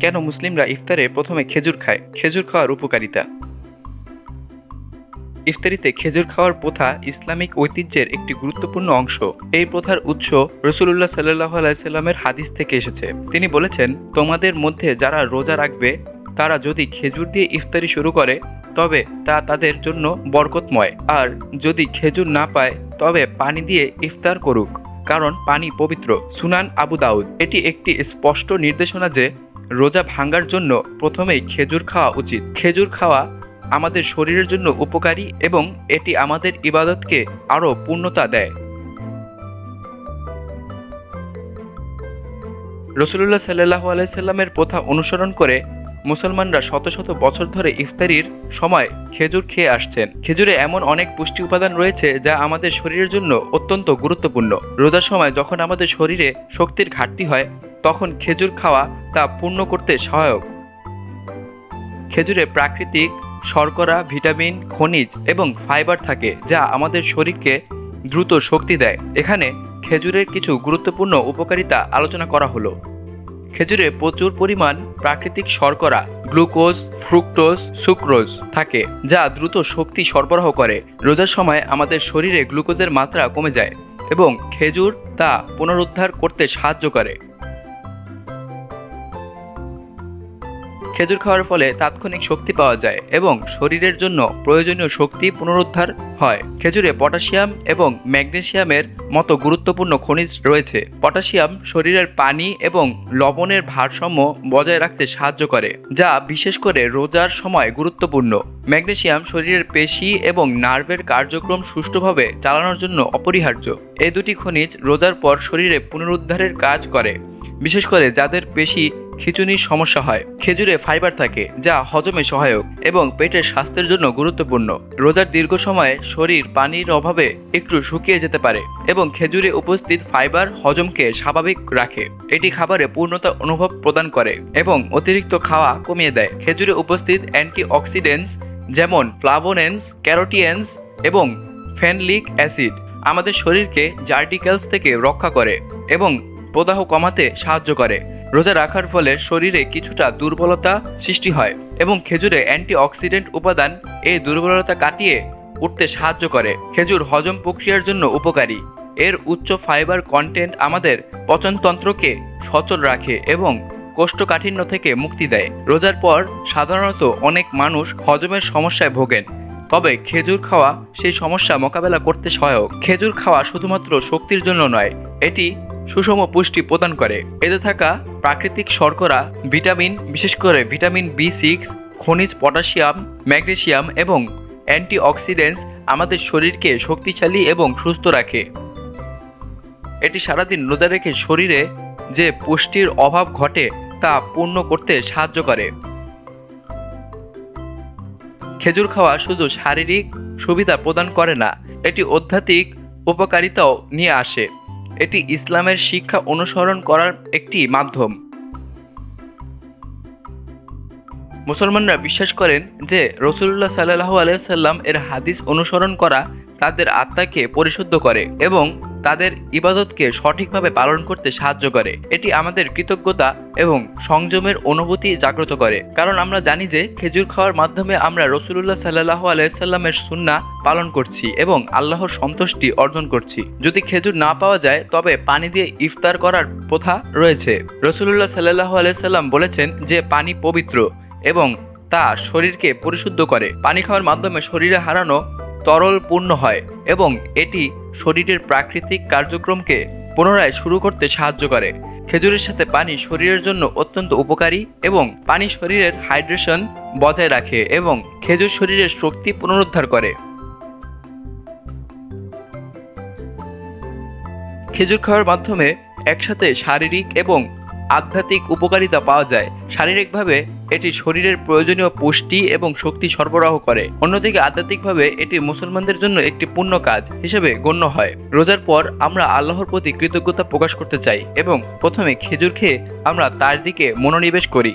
কেন মুসলিমরা ইফতারে প্রথমে খেজুর খায়? খেজুর খাওয়ার উপকারিতা? ইফতারিতে খেজুর খাওয়ার প্রথা ইসলামিক ঐতিহ্যের একটি গুরুত্বপূর্ণ অংশ। এই প্রথার উৎস রসুল্লাহ সাল্লাহ আলাইসাল্লামের হাদিস থেকে এসেছে। তিনি বলেছেন, তোমাদের মধ্যে যারা রোজা রাখবে, তারা যদি খেজুর দিয়ে ইফতারি শুরু করে, তবে তা তাদের জন্য বরকতময়। আর যদি খেজুর না পায়, তবে পানি দিয়ে ইফতার করুক। কারণ পানি পবিত্র। সুনান আবু দাউদ। এটি একটি স্পষ্ট নির্দেশনা যে রোজা ভাঙ্গার জন্য প্রথমেই খেজুর খাওয়া উচিত। খেজুর খাওয়া আমাদের শরীরের জন্য উপকারী এবং এটি আমাদের ইবাদতকে আরও পূর্ণতা দেয়। রসুল্লাহ সাল্লাহ আলাইসাল্লামের প্রথা অনুসরণ করে মুসলমানরা শত শত বছর ধরে ইফতারির সময় খেজুর খেয়ে আসছেন। খেজুরে এমন অনেক পুষ্টি উপাদান রয়েছে যা আমাদের শরীরের জন্য অত্যন্ত গুরুত্বপূর্ণ। রোজার সময় যখন আমাদের শরীরে শক্তির ঘাটতি হয় তখন খেজুর খাওয়া তা পূর্ণ করতে সহায়ক। খেজুরে প্রাকৃতিক শর্করা, ভিটামিন, খনিজ এবং ফাইবার থাকে, যা আমাদের শরীরকে দ্রুত শক্তি দেয়। এখানে খেজুরের কিছু গুরুত্বপূর্ণ উপকারিতা আলোচনা করা হলো। খেজুরে প্রচুর পরিমাণ প্রাকৃতিক শর্করা, গ্লুকোজ, ফ্রুক্টোজ, সুক্রোজ থাকে, যা দ্রুত শক্তি সরবরাহ করে। রোজার সময় আমাদের শরীরে গ্লুকোজের মাত্রা কমে যায় এবং খেজুর তা পুনরুদ্ধার করতে সাহায্য করে। খেজুর খাওয়ার ফলে তাৎক্ষণিক শক্তি পাওয়া যায় এবং শরীরের জন্য প্রয়োজনীয় শক্তি পুনরুদ্ধার হয়। খেজুরে পটাশিয়াম এবং ম্যাগনেশিয়ামের মতো গুরুত্বপূর্ণ খনিজ রয়েছে। পটাশিয়াম শরীরের পানি এবং লবণের ভারসাম্য বজায় রাখতে সাহায্য করে, যা বিশেষ করে রোজার সময় গুরুত্বপূর্ণ। ম্যাগনেশিয়াম শরীরের পেশি এবং নার্ভের কার্যক্রম সুষ্ঠুভাবে চালানোর জন্য অপরিহার্য। এই দুটি খনিজ রোজার পর শরীরে পুনরুদ্ধারের কাজ করে, বিশেষ করে যাদের পেশি খিচুনির সমস্যা হয়। খেজুরে ফাইবার থাকে, যা হজমে সহায়ক এবং পেটের স্বাস্থ্যের জন্য গুরুত্বপূর্ণ। রোজার দীর্ঘ সময়ে শরীর পানির অভাবে একটু শুকিয়ে যেতে পারে এবং খেজুরে উপস্থিত ফাইবার হজমকে স্বাভাবিক রাখে। এটি খাবারে পূর্ণতা অনুভব প্রদান করে এবং অতিরিক্ত খাওয়া কমিয়ে দেয়। খেজুরে উপস্থিত অ্যান্টিঅক্সিডেন্টস যেমন ফ্লাভোনেন্স ক্যারোটিয়েন্স এবং ফেনলিক অ্যাসিড আমাদের শরীরকে জার্টিক্যালস থেকে রক্ষা করে এবং প্রদাহ কমাতে সাহায্য করে। রোজা রাখার ফলে শরীরে কিছুটা দুর্বলতা সৃষ্টি হয় এবং খেজুরে অ্যান্টিঅক্সিডেন্ট উপাদান এই দুর্বলতা কাটিয়ে উঠতে সাহায্য করে। খেজুর হজম প্রক্রিয়ার জন্য উপকারী। এর উচ্চ ফাইবার কন্টেন্ট আমাদের পচনতন্ত্রকে সচল রাখে এবং কোষ্ঠকাঠিন্য থেকে মুক্তি দেয়। রোজার পর সাধারণত অনেক মানুষ হজমের সমস্যায় ভোগেন, তবে খেজুর খাওয়া সেই সমস্যা মোকাবেলা করতে সহায়ক। খেজুর খাওয়া শুধুমাত্র শক্তির জন্য নয়, এটি সুষম পুষ্টি প্রদান করে। এতে থাকা প্রাকৃতিক শর্করা, ভিটামিন, বিশেষ করে ভিটামিন বি সিক্স, খনিজ, পটাশিয়াম ম্যাগনেশিয়াম এবং অ্যান্টিঅক্সিডেন্টস আমাদের শরীরকে শক্তিশালী এবং সুস্থ রাখে। এটি সারাদিন রোজা রেখে শরীরে যে পুষ্টির অভাব ঘটে, তা পূর্ণ করতে সাহায্য করে। খেজুর খাওয়া শুধু শারীরিক সুবিধা প্রদান করে না, এটি আধ্যাত্মিক উপকারিতাও নিয়ে আসে। এটি ইসলামের শিক্ষা অনুসরণ করার একটি মাধ্যম। মুসলমানরা বিশ্বাস করেন যে রসুল্লাহ সাল্লাহ আলাইসাল্লাম এর হাদিস অনুসরণ করা তাদের আত্মাকে পরিশুদ্ধ করে এবং তাদের ইবাদতকে সঠিকভাবে পালন করতে সাহায্য করে। এটি আমাদের কৃতজ্ঞতা এবং সংযমের অনুভূতি জাগ্রত করে। কারণ আমরা জানি যে, খেজুর খাওয়ার মাধ্যমে আমরা রসুল্লাহ সাল্লাহ আলাইসাল্লামের সুন্না পালন করছি এবং আল্লাহর সন্তুষ্টি অর্জন করছি। যদি খেজুর না পাওয়া যায়, তবে পানি দিয়ে ইফতার করার প্রথা রয়েছে। রসুল্লাহ সাল্লাহ আলাইসাল্লাম বলেছেন যে, পানি পবিত্র এবং তা শরীরকে পরিশুদ্ধ করে। পানি খাওয়ার মাধ্যমে শরীরে হারানো তরল পূর্ণ হয় এবং এটি শরীরের প্রাকৃতিক কার্যক্রমকে পুনরায় শুরু করতে সাহায্য করে। খেজুরের সাথে পানি শরীরের জন্য অত্যন্ত উপকারী এবং পানি শরীরের হাইড্রেশন বজায় রাখে এবং খেজুর শরীরের শক্তি পুনরুদ্ধার করে। খেজুর খাওয়ার মাধ্যমে একসাথে শারীরিক এবং আধ্যাত্মিক উপকারিতা পাওয়া যায়। শারীরিকভাবে এটি শরীরের প্রয়োজনীয় পুষ্টি এবং শক্তি সরবরাহ করে। অন্যদিকে আধ্যাত্মিকভাবে এটি মুসলমানদের জন্য একটি পূর্ণ কাজ হিসেবে গণ্য হয়। রোজার পর আমরা আল্লাহর প্রতি কৃতজ্ঞতা প্রকাশ করতে চাই এবং প্রথমে খেজুর খেয়ে আমরা তার দিকে মনোনিবেশ করি।